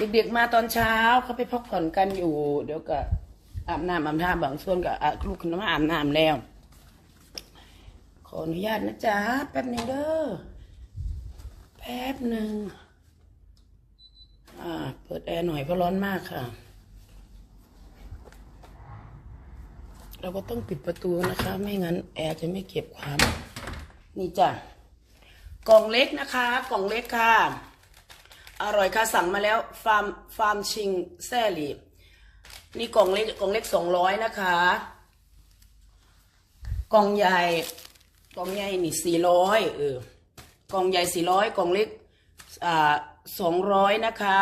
เด็กๆมาตอนเช้าเขาไปพักผ่อนกันอยู่ เดี๋ยวก็อาบน้ำอาบท่าบางส่วนก็ลูกขึ้นมาอาบน้ำแล้ว ขออนุญาตนะจ๊ะแป๊บหนึ่งเด้อแป๊บหนึ่งอ่า เปิดแอร์หน่อยเพราะร้อนมากค่ะ เราก็ต้องปิดประตูนะคะ ไม่งั้นแอร์จะไม่เก็บความ นี่จ้ะกล่องเล็กนะคะ กล่องเล็กค่ะ อร่อยค่ะสั่งมาแล้วฟาร์มฟาร์มชิงแซ่หลีนี่กล่องเล็กกล่องเล็กสองร้อยนะคะ กล่องใหญ่ กล่องใหญ่นี่สี่ร้อยเออกล่องใหญ่สี่ร้อยกล่องเล็กอ่าสองร้อยนะคะ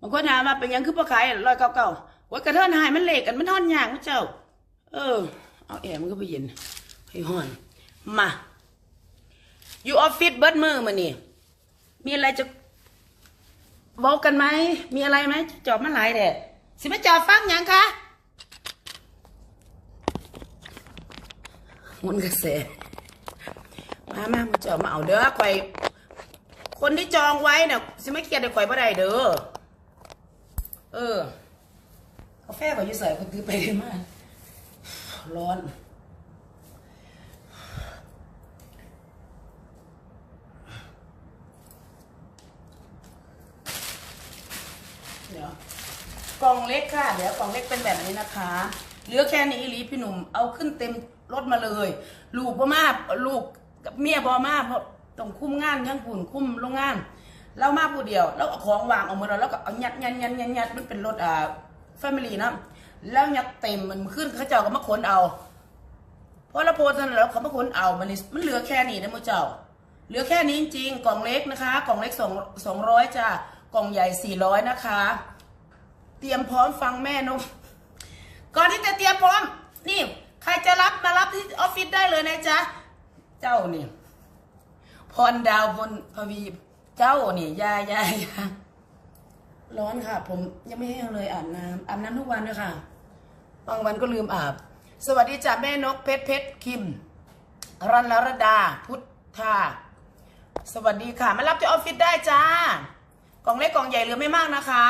บางคนถามมาเป็นยังคือปลาขายร้อยเก้าเก้าว่ากระเทินหายมันเหล็กกันมันท่อนยางมั้เจ้า เออ เอาแอร์มันก็ไปเย็นให้ห่อนมาอยู่ออฟฟิศเบิดมือมานี่มีอะไรจะ บอกกันไหม มีอะไรไหมจอบมาหลายแดดสิมาจอบฟังยังคะมุนกระแสมามามาจอบมาเอาเด้อข่อยคนที่จองไว้เนี่ยสิไม่เกียดเดี๋ยวข่อยบ่ได้เด้อ เออกาแฟข่อยู่ใส่คนถือไปได้มากร้อน เดี๋ยว กล่องเล็กค่ะ เดี๋ยวกล่องเล็กเป็นแบบนี้นะคะ เหลือแค่นี้อีหลีพี่หนุ่ม เอาขึ้นเต็มรถมาเลย ลูกพ่อมาลูกกับเมียบอมาเพราะต้องคุ้มงานทั้งปุ่นคุ้มโรงงาน เรามาผู้เดียว แล้วเอาของวางออกมาแล้วแล้วก็เอายัดยัดยัดยัดยัดมันเป็นรถอ่าแฟมิลี่นะแล้วยัดเต็มมันขึ้นเขาเจ้าก็มาขนเอาเพราะเราโพสต์นั้นแล้วเขามาขนเอามันมันเหลือแค่นี้นะมือเจ้าเหลือแค่นี้จริงกล่องเล็กนะคะ กล่องเล็กสองสองร้อยจ้ากล่องใหญ่สี่ร้อยนะคะ เตรียมพร้อมฟังแม่นกก่อนที่จะเตรียมพร้อม นี่ ใครจะรับมารับที่ออฟฟิศได้เลยนะจ๊ะ เจ้านี่พรดาวบนพวีเจ้านี่ยายายาร้อนค่ะ ผมยังไม่แห้งเลยอาบน้ำอาบน้ำทุกวันเลยค่ะ บางวันก็ลืมอาบ สวัสดีจ้ะแม่นกเพชรเพชรคิม รันลรดา พุทธาสวัสดีค่ะ มารับที่ออฟฟิศได้จ้ากล่องเล็กกล่องใหญ่เหลือไม่มากนะคะ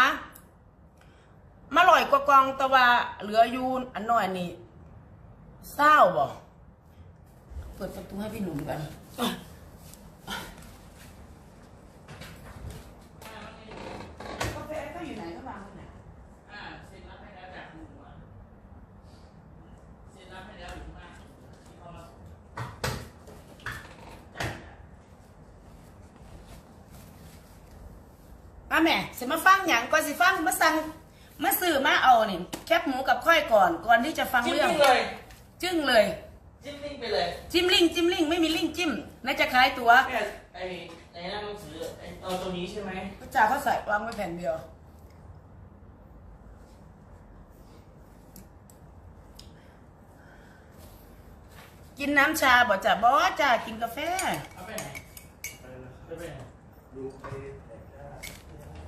มาลอยกว่ากล่องแตะวาเหลืออยูนอันน้อยนี่เศร้าบ่เปิดประตูให้พี่หนุ่มกันกาแฟก็อยู่ไหนก็วางไว้ไหนอ่าเซ็นรับให้แล้วจากหนึ่งวันเซ็นรับให้แล้วอยู่ข้างล่างที่เขามาส่งจ้ะอะแม่สิมาฟังหยังก่อนสิฟังมาสั่ง มาซื้อมาเอานี่แคบหมูกับค่อยก่อนก่อนที่จะฟังจิ้มเรื่องลิงเลยจึ้งเลย จิ้มลิงไปเลยจิ้มลิงจิ้มลิงไม่มีลิงจิ้มน่าจะขายตัวเนี่ยไอ้ในหน้าหนังสือไอ้เอาตัวนี้ใช่ไหมพระจ่าเขาใส่วางไว้แผ่นเดียว กินน้ำชาบ่จ่าบอจ่ากินกาแฟ เอาไปไหนไปไหน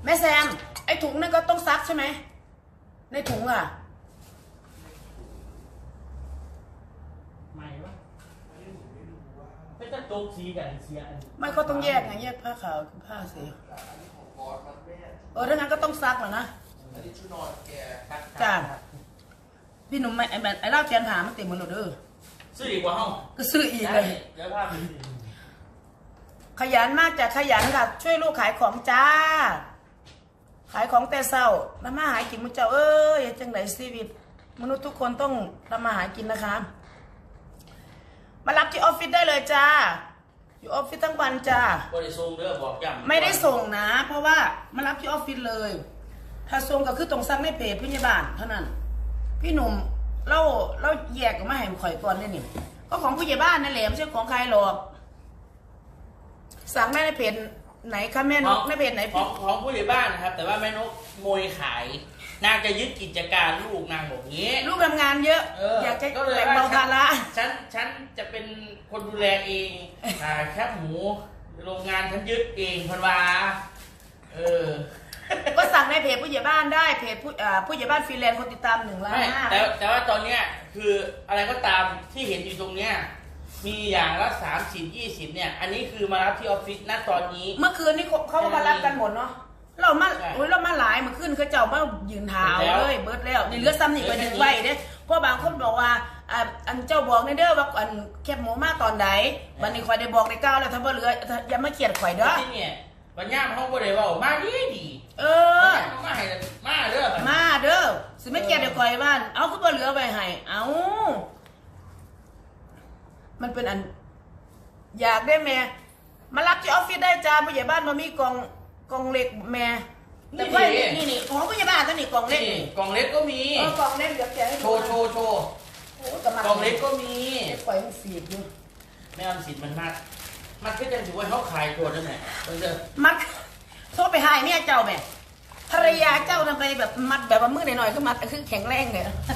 แม่แซม ไอ้ถุงนั่นก็ต้องซักใช่ไหม ในถุงอะ ใหม่ปะเป็นตะโจกสีกับเสียอันไม่ก็ต้องแยกไงแยกผ้าขาวกับผ้าสีเออถ้างั้นก็ต้องซักเหรอนะครับจ้ะพี่หนุ่มไม่ไอ้แบบไอ้เล่าเตียนผามันเต็มหมดเลยเด้อซื้อดีกว่าห้องก็ซื้ออีกได้เลย เดี๋ยวภาพไปสิขยันมากจ้ะขยันค่ะ ช่วยลูกขายของจ้า ขายของแต่เศร้าทำมาหากินมุเจ้าเอ้ยจังไหนชีวิต มนุษย์ทุกคนต้องทำมาหากินนะคะ มารับที่ออฟฟิศได้เลยจ้า อยู่ออฟฟิศทั้งวันจ้าบริษัทเด้อบอกย้ำไม่ได้ส่งนะ เพราะว่ามารับที่ออฟฟิศเลย ถ้าส่งก็คือตรงสั่งในเพจพยาบาลเท่านั้น พี่หนุ่มเล่าเล่าแยกออกมาให้ข่อยก่อนเนี่ยนี่ก็ของผู้ใหญ่บ้านนั่นแหละไม่ใช่ของใครหรอก สั่งได้ในเพจ ไหนคะแม่นกในเพจไหนขอพี่งของผู้ใหญ่บ้านนะครับ แต่ว่าแม่นกโมยขาย นางจะยึดกิจการลูกนางบอกงี้ ลูกทำงานเยอะ เอออยากจะก็เลยแบ่งว่าเบาภาระฉันฉันจะเป็นคนดูแลเองอ่าแคบหมูโรงงานฉันยึดเองพันวาเออ ก็สั่งในเพจผู้ใหญ่บ้านได้เพจผู้อ่าผู้ใหญ่บ้านฟรีแลนซ์คนติดตามหนึ่งล้านไม่ห้าแต่แต่ว่าตอนเนี้ยคืออะไรก็ตามที่เห็นอยู่ตรงเนี้ย มีอย่างละสามสิบยี่สิบเนี่ย อันนี้คือมารับที่ออฟฟิศณตอนนี้ เมื่อคืนนี้เขาเขาก็มารับกันหมดเนาะเรามาใช่โอ้ยเรามาหลายมาขึ้นเขาเจ้ามายืนเท้าเบิดแล้วเลยเบิดแล้วนี่เหลือซ้ำนี่ไปเหลืดึองแค่นี้ไว้เด้เพราะบางคนบอกว่าอ่าอันเจ้าบอกในเด้อว่าอันแคบหมูมาตอนไหนวันนี้คอยได้บอกได้ก้าวแล้วถ้าบ่เหลือถ้าอย่ามาเขียดข่อยเด้อที่เนี่ยบัญญัติห้องบ่ได้เว่ามาดีดีเอเออ มาให้มาเด้อมาเด้อสิไม่เขียดเดี๋ยวข่อยบ้านเอาคือบ่เหลือไว้ให้เอา มันเป็นอัน อยากได้แม่มารับที่ออฟฟิศได้จ้าผู้ใหญ่บ้านมามีกล่องกล่องเหล็กแม่แต่ว่านี่นี่ของผู้ใหญ่บ้านตัวนี้กล่องเหล็กนี่นี่กล่องเล็กก็มี เออกล่องเล็กเดี๋ยวแกะให้โชดูว์โชว์โชว์โอ้กำลังกล่องเล็กก็มีเล็กปล่อยมันสีดอยู่แม่ออมสินมันมัด มัดก็จะถือว่าเขาขายตัวนั่นแหละเออเด้อมัดโทรไปหายเมียเจ้าแม่ภรรยาเจ้าทำไมแบบมัดแบบว่ามือหน่อยๆก็มัดคือแข็งแรงเลยมัดคือ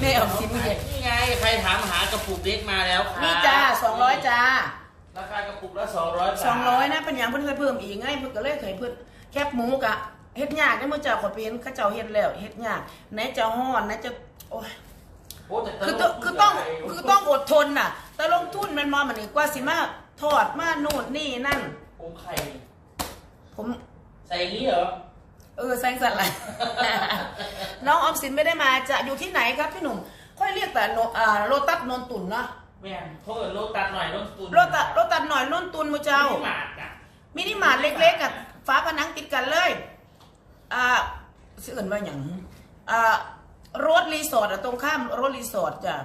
แม่ออมสินเมื่อกี้นี่ไงใครถามหากระปุกเล็กมาแล้วค่ะนี่จ้าสองร้อยจ้าราคากระปุกละสองร้อยบาทสองร้อยนะเป็นอย่างเพิ่นเคยเพิ่มอีกไงเพิ่นก็เลยเคยเพิ่นแคบหมูกะเฮ็ดยากได้เมื่อเจ้าขอยไปเห็นเขาเจ้าเฮ็ดแล้วเฮ็ดยากไหนจะฮ้อนไหนจะโอ้ยโอ้แต่คือต้องคือต้องคือต้องอดทนน่ะ แต่ลงทุนแมันมอมันนี่กว่าสิมาทอดมาโน่นนี่นั่นโอ้ไข่ผมใส่อย่างนี้เหรอ เออแซงสันไหลน้องออมสินไม่ได้มาจะอยู่ที่ไหนครับพี่หนุ่ม ค่อยเรียกแต่โนอ่าโลตัสนนตุนเนาะแม่งเขาเอินโลตัดหน่อยโลตุนโลตัสโลตัสหน่อยนนตุนมือเจ้า ที่หมาดน่ะมินิมาร์ทเล็กๆกับฟ้าผนังติดกันเลย อ่าชื่ออื่นว่าอย่างอ่ารถรีสอร์ทอะตรงข้ามรถรีสอร์ทจ้ะ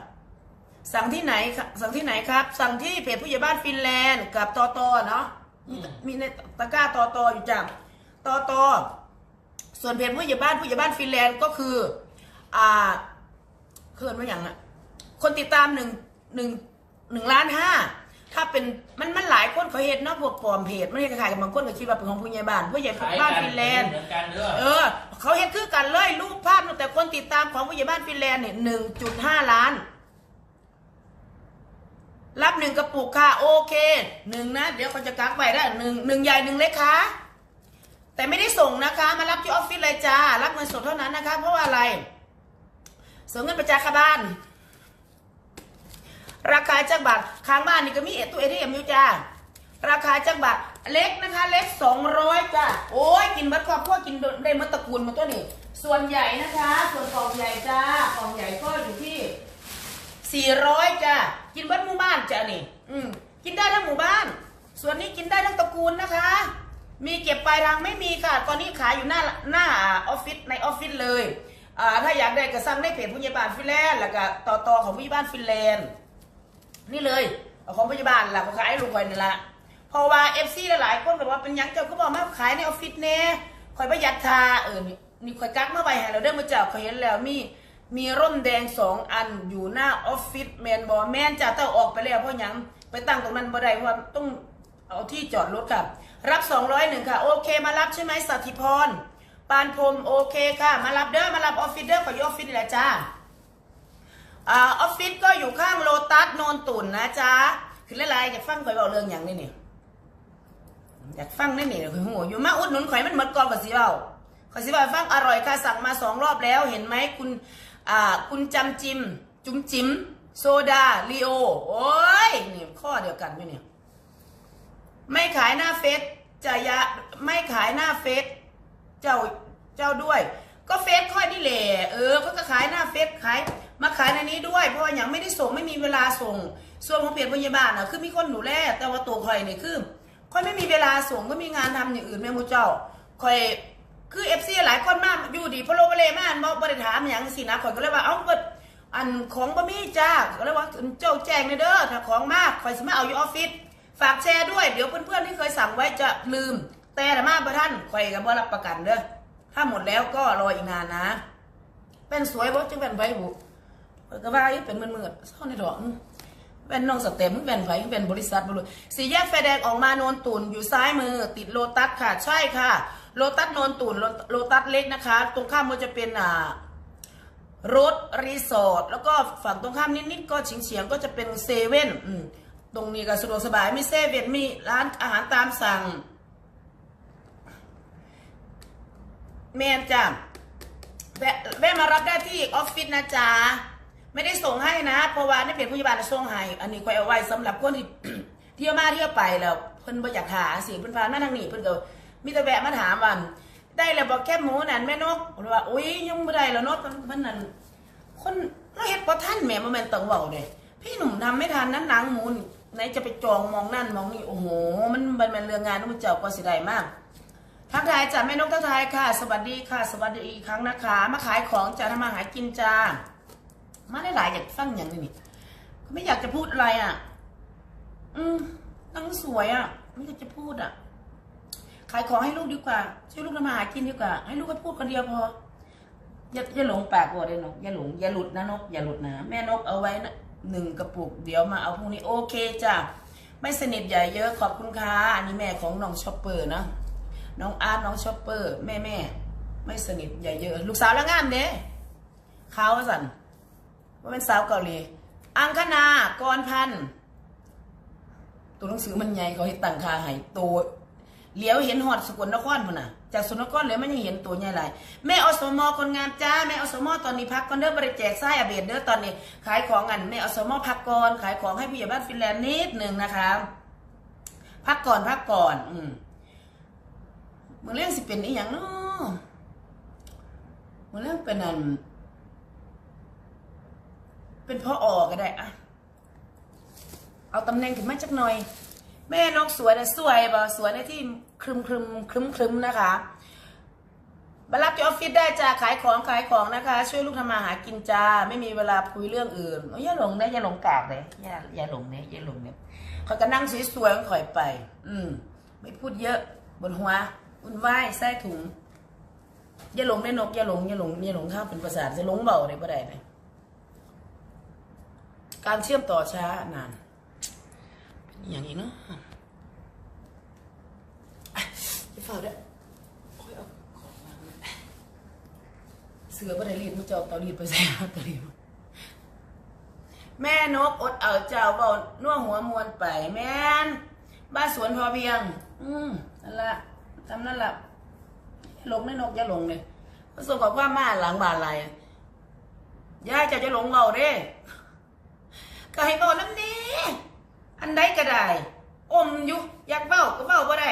สั่งที่ไหนครับสั่งที่ไหนครับ สั่งที่เพจผู้ใหญ่บ้านฟินแลนด์กับตอตอเนาะ มีมีในตะกร้าตอตออยู่จ้ะตอตอ ส่วนเพจผู้ใหญ่บ้านผู้ใหญ่บ้านฟินแลนด์ก็คืออ่าเคินว่าอย่างอะคนติดตามหนึ่งหนึ่งหนึ่งล้านห้าถ้าเป็นมันมันหลายคนเขาเห็นเนาะพวกปลอมเพจไม่ได้ขายกับบางคนก็คิดว่าเป็นของผู้ใหญ่บ้านผู้ใหญ่ขายบ้านกันฟินแลนด์เหมือนกันเด้อเออ เขาเห็นคือกันเลยรูปภาพแต่คนติดตามของผู้ใหญ่บ้านฟินแลนด์เนี่ยหนึ่งจุดห้าล้าน รับหนึ่งกระปุกค่ะโอเคหนึ่งนะ เดี๋ยวเขาจะกักไว้ได้หนึ่งหนึ่งใหญ่หนึ่งเล็กค่ะ แต่ไม่ได้ส่งนะคะ มารับที่ออฟฟิศเลยจ้า รับเงินสดเท่านั้นนะคะ เพราะว่าอะไรส่งเงินประจาคบ้าน ราคาจากบาทค้างบ้านนี่ก็มีเอตัวเอทีเอ็มอยู่จ้า ราคาจากบาทเล็กนะคะ เล็กสองร้อยจ้าโอ้ยกินเบัดครอบครัวกินได้มัดตระกูลมาตัวนี้ส่วนใหญ่นะคะ ส่วนกล่องใหญ่จ้ากล่องใหญ่ก็อยู่ที่สี่ร้อยจ้ะกินเบัดหมู่บ้านจ้ะนี่ อืมกินได้ทั้งหมู่บ้าน ส่วนนี้กินได้ทั้งตระกูลนะคะ มีเก็บปลายทางไม่มีค่ะ ตอนนี้ขายอยู่หน้าหน้าออฟฟิศในออฟฟิศเลยอ่าถ้าอยากได้ก็สั่งในเพจผู้ใหญ่บ้านฟินแลนด์แล้วก็ต่อต่อของผู้ใหญ่บ้านฟินแลนด์นี่เลยของผู้ใหญ่บ้านล่ะเขาขายลูกคอยนี่ละเพราะว่าเอฟซีหลายๆคนแบบว่าเป็นยังเจ้าก็บอกมาขายในออฟฟิศแน่คอยประหยัดทาเออนี่นี่คอยกักมาไว้ให้เราได้อมาเจ้าเขาเห็นแล้วมีมีร่มแดงสองอันอยู่หน้าออฟฟิศแมนบอแมนจะต้องออกไปแล้วเพราะยังไปตั้งตรงนั้นบ่ได้เพราะว่าต้องเอาที่จอดรถค่ะ รับสองร้อยหนึ่งค่ะ โอเค มารับใช่ไหมสัติพร ปานพรมโอเคค่ะ มารับเด้อ มารับออฟฟิศเด้อขอยออฟฟิศนี่แหละจ้าออฟฟิศก็อยู่ข้างโลตัสโนนตุ่นนะจ๊ะคืออะไรอยากฟังข่อยบอกเรื่องอย่างนี้นี่อยากฟังได้นี่ข่อยหัวอยู่มาอุดหนุนข่อยมันหมดกองกับสิเบาข่อยสิเบาฟังอร่อยค่ะสั่งมาสองรอบแล้วเห็นไหมคุณอ่าคุณจำจิม จุ๋มจิม โซดาลีโอโอ้ยนี่ข้อเดียวกันไหมเนี่ย ไม่ขายหน้าเฟซจะยะไม่ขายหน้าเฟซเจ้าเจ้าด้วย ก็เฟซค่อยนี่แหละเออเขาก็ขายหน้าเฟซขายมาขายในนี้ด้วย เพราะว่าอย่างไม่ได้ส่งไม่มีเวลาส่ง ส่วนของเพจพยาบาลน่ะคือมีคนดูแลแต่ว่าตัวคอยเนี่ยคือค่อยไม่มีเวลาส่งก็มีงานทำอย่างอื่นแม่มูเจ้าคอยคือเอฟซีหลายคนมากอยู่ดีพะโลพะเลมากบอกบริถามอย่างสินะข่อยก็เลยว่าเอ้าก็อันของบะมี่จ้าก็เลยว่าเจ้าแจ้งเลยเด้อถ้าของมากข่อยสมาเอาอยู่ออฟฟิศ ฝากแชร์ด้วยเดี๋ยวเพื่อนๆที่เคยสั่งไว้จะลืม แต่ละมาประท่านข่อยก็บ่รับประกันเด้อถ้าหมดแล้วก็รออีกนานนะ เป็นสวยบ่จึงเป็นไผบุก็ว่ายเป็นเมืดๆเศร้าในดอกเป็นน้องสเต็มเป็นไผเป็นบริษัทบ่รู้สี่แยกไฟแดงออกมาโนนตุนอยู่ซ้ายมือ ติดโลตัสค่ะ ใช่ค่ะโลตัสโนนตุนโลโลตัสเล็กนะคะ ตรงข้ามมันจะเป็นอ่ารถรีสอร์ทแล้วก็ฝั่งตรงข้ามนิดๆก็เฉียงๆก็จะเป็นเซเว่นอืม ตรงนี้ก็สะดวกสบายมีเซเว่นมีร้านอาหารตามสั่ง แมนจ้ะแวะแวะมารับได้ที่ออฟฟิศนะจ๊ะไม่ได้ส่งให้นะ เพราะว่านี่เป็นผู้ใหญ่บ้านส่งให้ อันนี้คอยเอาไว้สำหรับคนที่เที่ยวมาเที่ยวไปแล้ว เพิ่นบ่อยากหาสิเพิ่นพามาทางนี้เพิ่นก็มีแต่แวะมาถามว่าได้แล้วบอกแค่หมูนั่นแม่นกบอกว่าอุ้ยยังไม่ได้แล้วนกมันนั่นคนเราเฮ็ดบ่ทันแม่บ่แม่นต้องเว้าเด้พี่หนุ่มทำไม่ทันนั้นหนังหมูน ไหนจะไปจองมองนั่นมองนี่โอ้โห มันมันเป็นเรื่องงานมันเจ้าก็สิได้มากทักทายจ้ะแม่นกทักทายค่ะ สวัสดีค่ะ สวัสดีอีกครั้งนะคะ มาขายของจ้าทำมาหากินจ้ามาได้หลายอยากฟังอย่างนี้ไม่อยากจะพูดอะไรอะ อืมนั่งสวยอะ ไม่อยากจะพูดอะ ขายของให้ลูกดีกว่า ช่วยลูกทำมาหากินดีกว่า ให้ลูกไปพูดคนเดียวพอ อย่าอย่าหลงปากบ่ได้นกอย่าหลงอย่าหลุดนะนกอย่าหลุดนะ แม่นกเอาไว้นะหนึ่งกระปุกเดี๋ยวมาเอาพรุ่งนี้โอเคจ้ะไม่สนิทใหญ่เยอะขอบคุณค่ะอันนี้แม่ของน้องชอปเปอร์นะน้องอาร์ตน้องชอปเปอร์แม่แม่ไม่สนิทใหญ่เยอะ ลูกสาวแล้วงามเด้ขาวว่าสันว่าเป็นสาวเกาหลีอังคณากรพันตัวหนังสือมันใหญ่เขาให้ตังค่าให้ตัวเหลียวเห็นหอดสกลนครพุ่นน่ะ จากสกลนครเลยวมันยังเห็นตัวใหญ่หลายแม่อสมอคนงามจ้าแม่อสมอตอนนี้พักก่อนเด้อบริแจกไส้อเบดเด้อตอนนี้ ขายของกันแม่อสมอพักก่อนขายของให้ผู้ใหญ่บ้านฟินแลนด์นิดหนึ่งนะคะ พักก่อนพักก่อน อืมมือเรื่องสิเป็นอีหยังเนาะมือเรื่องเป็นอันเป็นพ่อออกก็ได้อะเอาตำแหน่งขึ้นมาจักหน่อย แม่นกสวยนะสวยบ่สวยในที่ครึมครึมครึมครึมนะคะมารับที่ออฟฟิศได้จ้าขายของขายของนะคะ ช่วยลูกทำมาหากินจ้าไม่มีเวลาคุยเรื่องอื่นโอ้ยอย่าหลงเนะอย่าหลงกากเลยอย่าอย่าหลงเนี่ยอย่าหลงเนี่ยเขาก็นั่งสวยๆของข่อยไป อืมไม่พูดเยอะ บนหัวอุ่นไหวใส่ถุงอย่าหลงได้นกอย่าหลงอย่าหลงอย่าหลงข้ามเป็นประสาทจะหลงเบาได้บ่ได้เลยการเชื่อมต่อช้านาน อย่างนี้เนาะอะจะฝ่าด้วยโอ้ยเอาของวาเสือบ่ได้รีดมันจะเอาเตารีดไปใส่เอาเตารีดแม่นกอดเอาเจ้าเบาน่วหัวมวนไป แม่นบ้านสวนพอเพียง อืมนั่นละทำนั่นละอย่าหลงในนกอย่าหลงเลยประสบกับว่ามาหลังบานอะไรยายจะจะหลงเบาเด้ก็ให้เบาน้ำนี้ อันใดก็ได้ อมอยู่อยากเบาก็เบาบ่ได้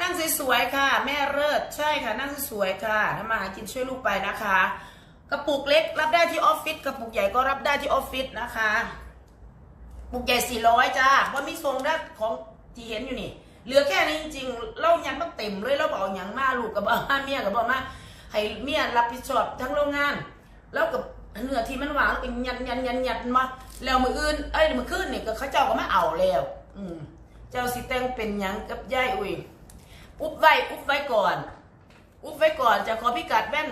นั่งสวยๆค่ะ แม่เลิศใช่ค่ะนั่งสวยๆค่ะทำมาหากินช่วยลูกไปนะคะ กระปุกเล็กรับได้ที่ออฟฟิศกระปุกใหญ่ก็รับได้ที่ออฟฟิศนะคะปุกใหญ่สี่ร้อยจ้าว่ามีทรงได้ของที่เห็นอยู่นี่เหลือแค่นี้จริงๆเรายังต้องเต็มเลยเราบอกอย่างมาลูกกับเอามาเมียกับบอกมาให้เมียรับผิดชอบทั้งโรงงาน แล้วกับเนื้อที่มันหวางเป็นยันยันยันยันมา แล้วมืออื่นเอ้ยมือขึ้นนี่ก็เขาเจ้าก็มาเอาแล้ว อืมเจ้าสิแต่งเป็นหยังกับยายอุ้ยอุบไว้อุบไว้ก่อน อุบไว้ก่อนจะขอพิกัดแว่น